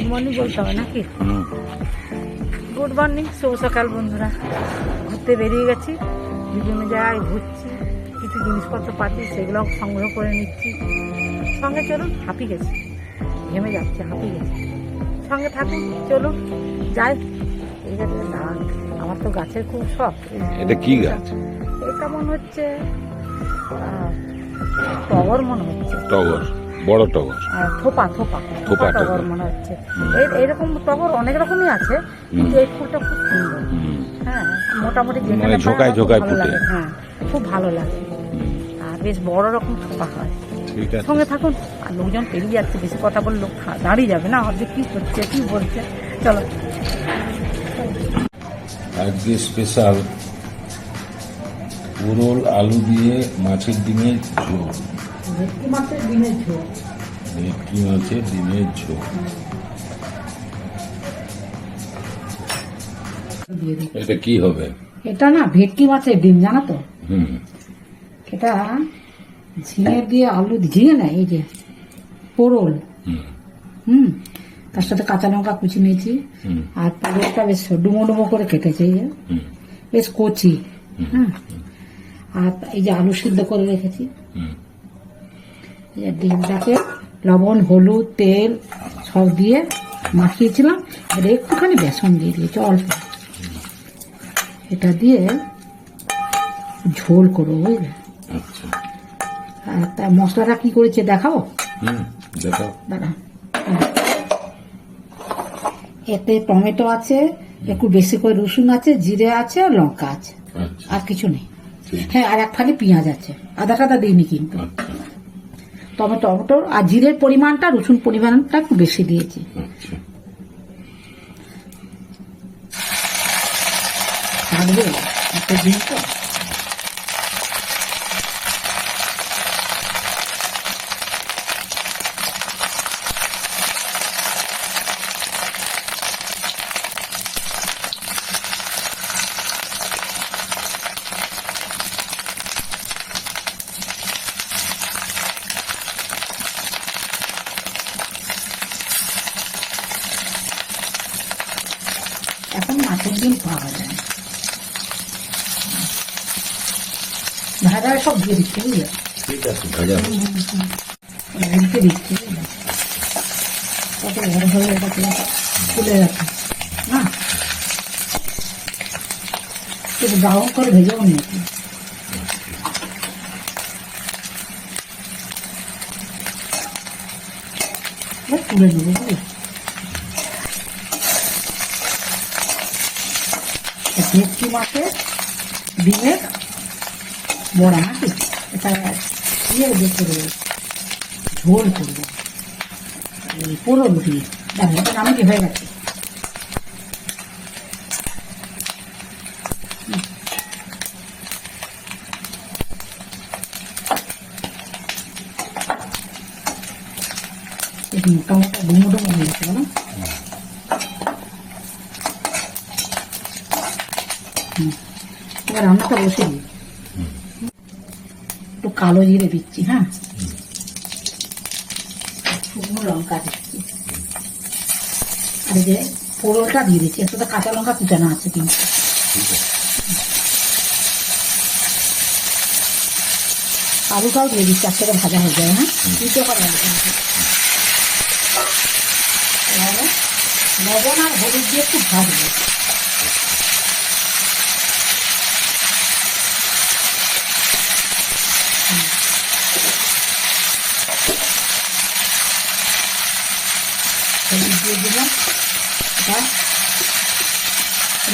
Good morning বলতে হবে নাকি? গুড মর্নিং শুভ সকাল বন্ধুরা। ঘুরতে বেরিয়ে গেছি বিভিন্ন জায়গায় ঘুরছি কিছু জিনিসপত্র পাচ্ছি সেগুলো সংগ্রহ করে নিচ্ছি। সঙ্গে চলুন হাঁপি গেছি। ঘেমে যাচ্ছে হাঁপি গেছি। সঙ্গে থাকুন চলুন যাই। এই আমার তো গাছের খুব শখ। এটা কি গাছ? এটা মনে হচ্ছে টগর মনে হচ্ছে। টগর। বড় টগর থোপা থোপা। থোপা টগর। মনে হচ্ছে। এইরকম টগর অনেক রকমই আছে কিন্তু এই ফুলটা খুব সুন্দর। হ্যাঁ মোটামুটি যেখানে মানে ঝোঁকায় ঝোঁকায় ভালো হ্যাঁ খুব ভালো লাগে। আর বেশ বড় রকম থোপা হয়। সঙ্গে থাকুন। আর লোকজন পেরিয়ে যাচ্ছে বেশি কথা বললে লোক দাঁড়িয়ে যাবে না। ভাবছে কি করছে কি বলছে চলো। আজকে স্পেশাল উরল আলু দিয়ে মাছের ডিমের ঝোল। ভেটকি মাছের ডিমের ঝোল। ভেটকি মাছের ডিমের ঝোল। এটা কি হবে? এটা না ভেটকি মাছের ডিম জানো তো? হুম। এটা ঝিঙে দিয়ে আলু ঝিঙে না এই যে পোড়ল হুম। তার সাথে কাঁচা লঙ্কা কুচি নিয়েছি। আর পোড়লটা বেশ ডুমো ডুমো করে কেটেছে যে বেশ কচি। হ্যাঁ আর এই যে আলু সিদ্ধ করে রেখেছি। ডিমটাকে লবণ হলুদ তেল সব দিয়ে মাখিয়েছিলাম। এবার একটুখানি বেসন দিয়ে দিয়েছি অল্প। এটা দিয়ে ঝোল করব বুঝলে? আচ্ছা। আর তার মশলাটা কি করেছে দেখাও? দাঁড়া। এতে টমেটো আছে একটু বেশি করে রসুন আছে জিরে আছে আর লঙ্কা আছে। আচ্ছা। আর কিছু নেই। হ্যাঁ আর এক ফাঁকে পেঁয়াজ আছে। আদা টাদা দিইনি কিন্তু। টমেটো তবে টমেটো আর জিরের পরিমাণটা রসুন পরিমাণটা একটু বেশি দিয়েছি। আচ্ছা। থাকবে একটা দিন তো? ডিম পাওয়া যায়। ভাজা সব দিয়ে দিচ্ছি বুঝলে? ঠিক আছে ভাজা উল্টে দিচ্ছি কত বড় হয়ে গেছে তুলে রাখা না? একটু ব্রাউন করে ভেজেও নিয়েছি তুলে নেব বুঝলি? ভেটকি মাছের ডিমের বড়া নাকি এটা ইয়ে দিয়ে ঝোল করব। এই পোড়ো দিয়ে দেখো এটা নামে কি হয়ে গেছে? হুম। একটু মোটা মোটা ডুমো ডুমো হয়ে গেছে বলো এবার রান্নাটা বসে দিই। একটু কালো জিরে দিচ্ছি হ্যাঁ? শুকনো লঙ্কা দিচ্ছি। আর যে পোড়লটা দিয়ে দিচ্ছি একটু কাঁচা লঙ্কা কুচানো আছে কিন্তু। আলুটাও দিয়ে দিচ্ছি এক থেকে ভাজা হয়ে যায় হ্যাঁ? করে আলু লবণ আর হলুদ দিয়ে একটু ভাজবো। হলুদ দিয়ে দিলাম। এবার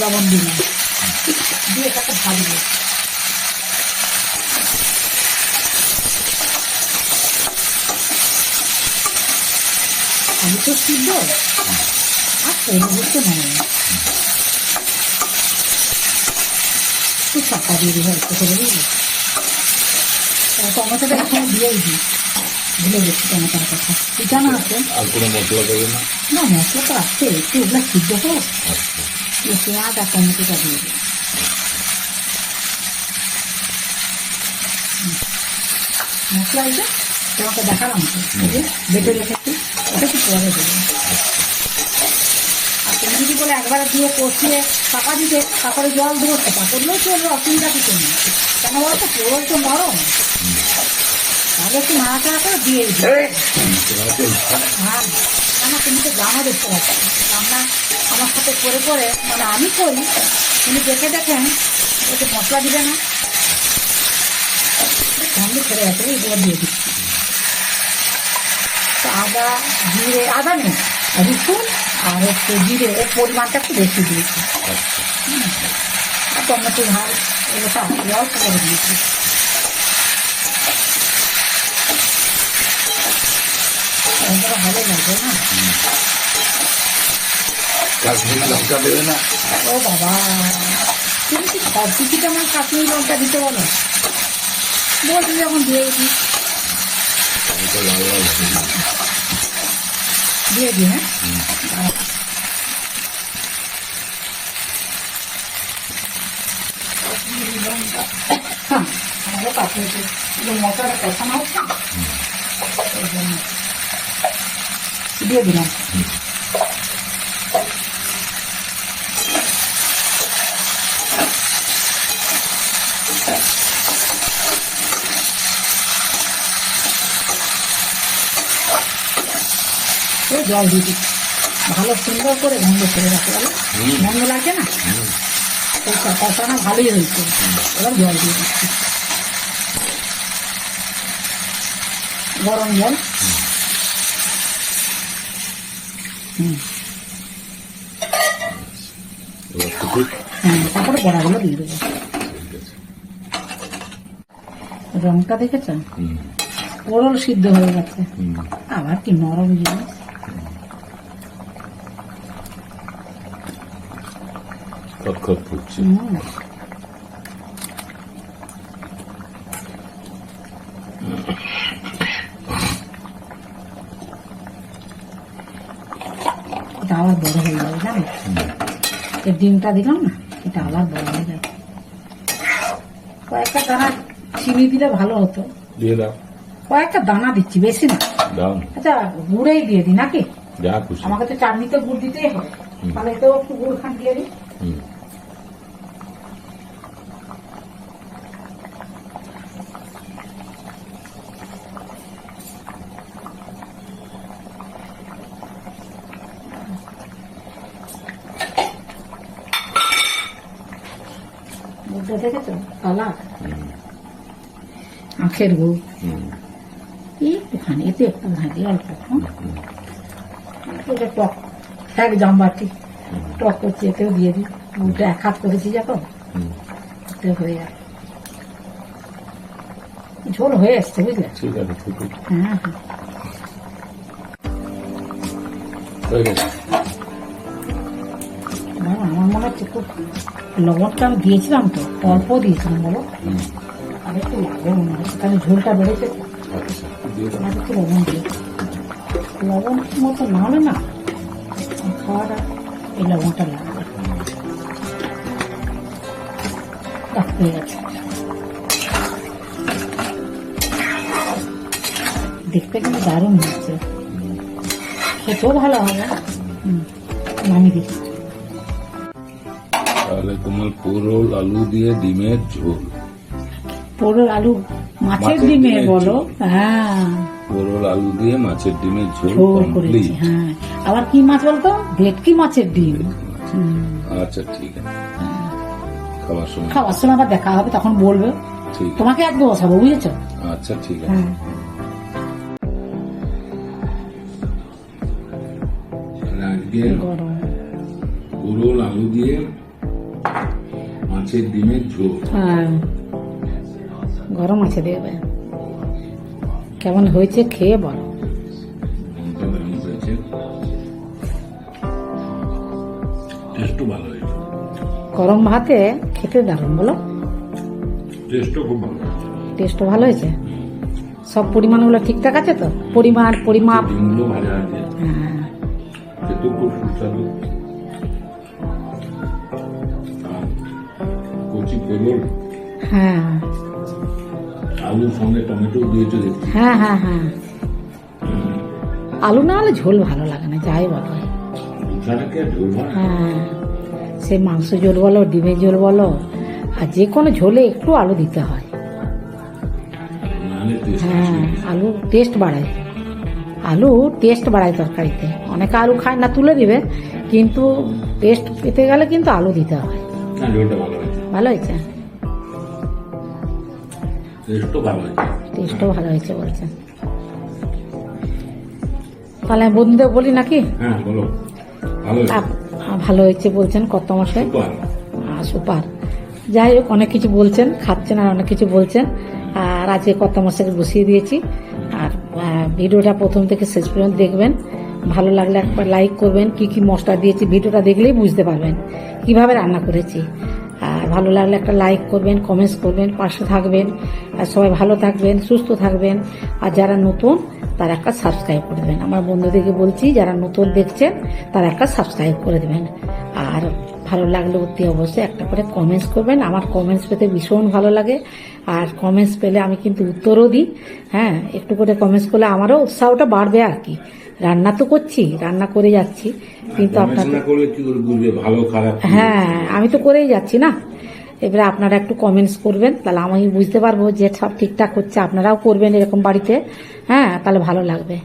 লবণ দিলাম। দিয়ে এটাকে ভাজবো। আমি তো সিদ্ধ। আর কোনো বলতে নেই একটু চাপা দিয়ে দিই অল্প করে আর টমেটোটা এখানে দিয়েই দিই। ভুলে গেছি টমেটোর কথা ঠিকানা আছে আর মশলা দেবে না মশলা তো আছে একটু ওগুলো সিদ্ধ হোক পেঁয়াজ আর টমেটোটা দিয়ে দিই মশলা যে তোমাকে দেখালাম তো বেটে রেখেছি ওটা একটু পরে দেবো দিদি বলে একবারে দিয়ে কষিয়ে পাকা দিতে তারপরে জল দেবো সেটা করলেও চলবে অসুবিধা কিছু নেই কেন পোড়ল তো নরম তাহলে একটু নাড়াচাড়া করে দিয়ে তো হ্যাঁ কেন তুমি তো জানো দেখতে পাচ্ছ রান্না আমার সাথে করে করে মানে আমি করি তুমি দেখে দেখেন একটু মশলা দিবে না। সামনে ছেড়ে গেছে এগুলো দিয়ে দিচ্ছি। তো আদা জিরে আদা নেই রসুন আর একটু জিরে এর পরিমাণটা একটু বেশি দিয়েছি। আচ্ছা। আর টমেটো ঝাল এগুলো সব করে দিয়েছি। এগুলো ভালো লাগবে না লঙ্কা দেবে না ও বাবা তুমি কি সব কিছুতে আমার কাশ্মীরি লঙ্কা দিতে বলো যখন দিয়ে দিই হয়ে। দিয়ে দিই হ্যাঁ হ্যাঁ, আমারও কাশ্মীরি মশলাটা কষানো হচ্ছে। দিয়ে দিলাম। জল দিয়ে দিচ্ছি। ভালো সুন্দর করে গন্ধ ছেড়ে রাখতে হুম। গন্ধ লাগছে না? ওই কষানো ভালোই হয়েছে। এবার জল দিয়ে দিচ্ছি। গরম জল হুম এবার ফুটুক হ্যাঁ তারপরে বড়াগুলো দিয়ে দেবো রংটা দেখেছ ওরল সিদ্ধ হয়ে গেছে। আবার কি নরম জিনিস। খট ফুটছে। এটা আবার বড় হয়ে যাবে জানো এই ডিমটা দিলাম না এটা আবার বড় হয়ে যাবে। কয়েকটা দানা চিনি দিলে ভালো হতো। দিয়ে দাও। কয়েকটা দানা দিচ্ছি বেশি না। আচ্ছা গুড়েই দিয়ে দিই নাকি? আমাকে তো চাটনিতে গুড় দিতেই হবে। তাহলে তো একটু গুড় খান দিয়ে দিই হুম গুড়টা দেখেছ কালার হুম গুড়। হুম। একটুখানি এতে একটু ভাজি অল্প টক এক জামবাটি টক করছি এতেও দিয়ে দিই। গুড়টা এক হাত করেছি যখন এতে হয়ে যাবে ঝোল হয়ে এসছে বুঝলে? হ্যাঁ হ্যাঁ। আমার মনে হচ্ছে খুব লবণটা আমি দিয়েছিলাম তো অল্প দিয়েছিলাম বলো। একটু মনে কারণ ঝোলটা বেড়েছে। তো। আচ্ছা একটু লবণ দিয়ে। লবণ মতো না হলে না খাওয়াটা এই লবণটা লাগবে হয়ে গেছে। দেখতে কিন্তু দারুণ হচ্ছে খেতেও ভালো হবে। নামিয়ে দিই তাহলে তোমার পোরল আলু দিয়ে ডিমের ঝোল। পোড়োর আলু মাছের ডিমে বলো? হ্যাঁ। পোরল আলু দিয়ে মাছের ডিমের ঝোল করেছি হ্যাঁ। আবার কি মাছ বলতো? ভেটকি মাছের ডিম। আচ্ছা ঠিক আছে। খাবার সময়। খাওয়ার সময় আবার দেখা হবে তখন বলবে। তোমাকে একদম বসাবো বুঝেছ? আচ্ছা ঠিক আছে। হ্যাঁ। গরম। পোরল আলু দিয়ে মাছের ডিমের ঝোল। হ্যাঁ। গরম আছে দেবে কেমন হয়েছে খেয়ে বলো। ভালো হয়েছে। গরম ভাতে খেতে দারুণ বলো। টেস্টও খুব ভালো হয়েছে। টেস্টও ভালো হয়েছে? সব পরিমাণগুলো ঠিকঠাক আছে তো? পরিমাণ পরিমাপ? হ্যাঁ। খুব সুস্বাদু। হ্যাঁ। আলুর সঙ্গে টমেটো দিয়েছ দেখছি হ্যাঁ হ্যাঁ হ্যাঁ। আলু না হলে ঝোল ভালো লাগে না যাই বলো। হয়? সে মাংস ঝোল বলো ডিমের ঝোল বলো আর যে কোনো ঝোলে একটু আলু দিতে হয়। হ্যাঁ আলু টেস্ট বাড়ায়। আলু টেস্ট বাড়ায় তরকারিতে। অনেকে আলু খায় না তুলে দিবে কিন্তু টেস্ট পেতে গেলে কিন্তু আলু দিতে হয়। ভালো হয়েছে? টেস্টও ভালো হয়েছে। টেস্টও ভালো হয়েছে বলছেন তাহলে আমি বন্ধুদের বলি নাকি? হ্যাঁ ভালো হয়েছে। আপ- ভালো হয়েছে বলছেন কত মশাই সুপার। যাই হোক অনেক কিছু বলছেন খাচ্ছেন আর অনেক কিছু বলছেন। আর আজকে কত মশাকে বসিয়ে দিয়েছি। আর ভিডিওটা প্রথম থেকে শেষ পর্যন্ত দেখবেন। ভালো লাগলে একবার লাইক করবেন কি কি মশলা দিয়েছি ভিডিওটা দেখলেই বুঝতে পারবেন। কীভাবে রান্না করেছি। ভালো লাগলে একটা লাইক করবেন কমেন্টস করবেন, পাশে থাকবেন, আর সবাই ভালো থাকবেন, সুস্থ থাকবেন। আর যারা নতুন, তারা একটা সাবস্ক্রাইব করে দেবেন। আমার বন্ধুদেরকে বলছি, যারা নতুন দেখছেন, তারা একটা সাবস্ক্রাইব করে দেবেন। আর ভালো লাগলে অতি অবশ্যই একটা করে কমেন্টস করবেন। আমার কমেন্টস পেতে ভীষণ ভালো লাগে। আর কমেন্টস পেলে আমি কিন্তু উত্তরও দিই। হ্যাঁ একটু করে কমেন্টস করলে আমারও উৎসাহটা বাড়বে আর কি। রান্না তো করছি রান্না করে যাচ্ছি কিন্তু আপনাদের? হ্যাঁ আমি তো করেই যাচ্ছি না। এবারে আপনারা একটু কমেন্টস করবেন তাহলে আমি বুঝতে পারব যে সব ঠিকঠাক হচ্ছে আপনারাও করবেন এরকম বাড়িতে হ্যাঁ তাহলে ভালো লাগবে।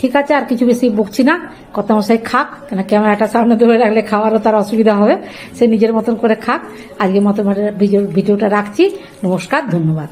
ঠিক আছে আর কিছু বেশি বকছি না কত মশাই খাক কেন ক্যামেরাটা সামনে ধরে রাখলে খাওয়ারও তার অসুবিধা হবে সে নিজের মতন করে খাক। আজকের মতো ভিডিওটা রাখছি নমস্কার ধন্যবাদ।